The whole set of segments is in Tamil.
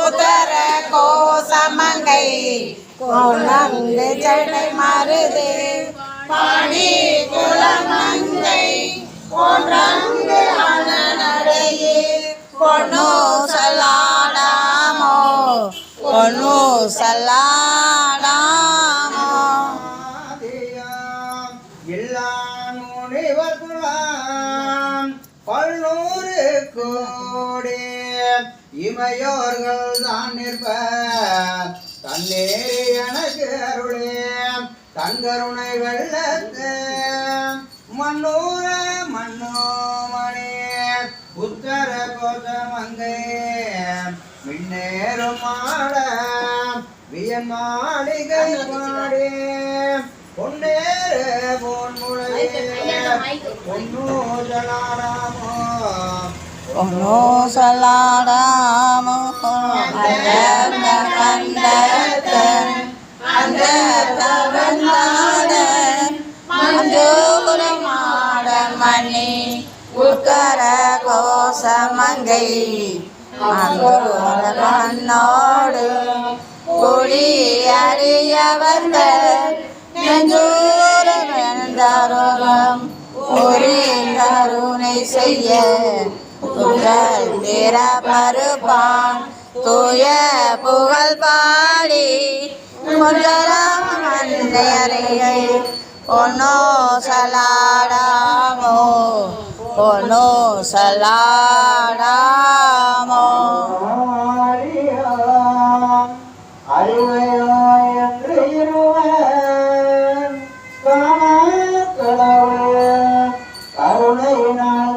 உதர கோசமங்கை கோலங்கு ஜடை மருது பாடி குலமங்கை போன்றங்கு அனநடையே பொண்ணு சலாடாமோ பொண்ணு சலாடாமோ ஆதியாம் இல்லான் முனிவர்குலாம் பல்நூறு கோடி இமையோர்கள் தான் நிற்ப தன்னே எனக்கு அருளே தங்கருணை வெள்ளத்து மண்ணூர மண்ணோமணி உத்தர கோதமங்கை மின்னேறும் மாட வியன் மாளிகை பாடி. பொன்னேறு பொன்முளையே பொன்னூ ஜலாராமோ மணி உட்கர கோசமங்கை. அங்கோர மண்ணோடு குடி அறியவர்கள் நெஞ்சூர வேந்தரோகம் ஒரு கருணை செய்ய. துங்கள் திற பருப்பான் தூய புகழ் பாடி முன்றராம மந்தையறையை பொன்னோ சலாடாமோ பொன்னோ சலாடாமோ. ஆரியாம் அறிவையோ என்று இருவன் கருணையினால்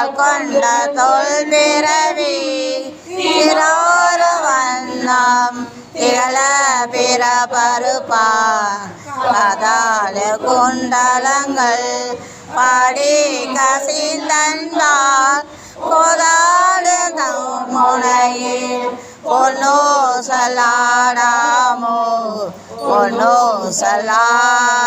குணபரவே கொண்ட தொல் பிறவி திரோர வண்ணம் திகழ பிற குண்டலங்கள் படி கசிந்தன்பால் முனையில் பொன்னோ சலாடாமோ. பொன்னோ சலாடாமோ.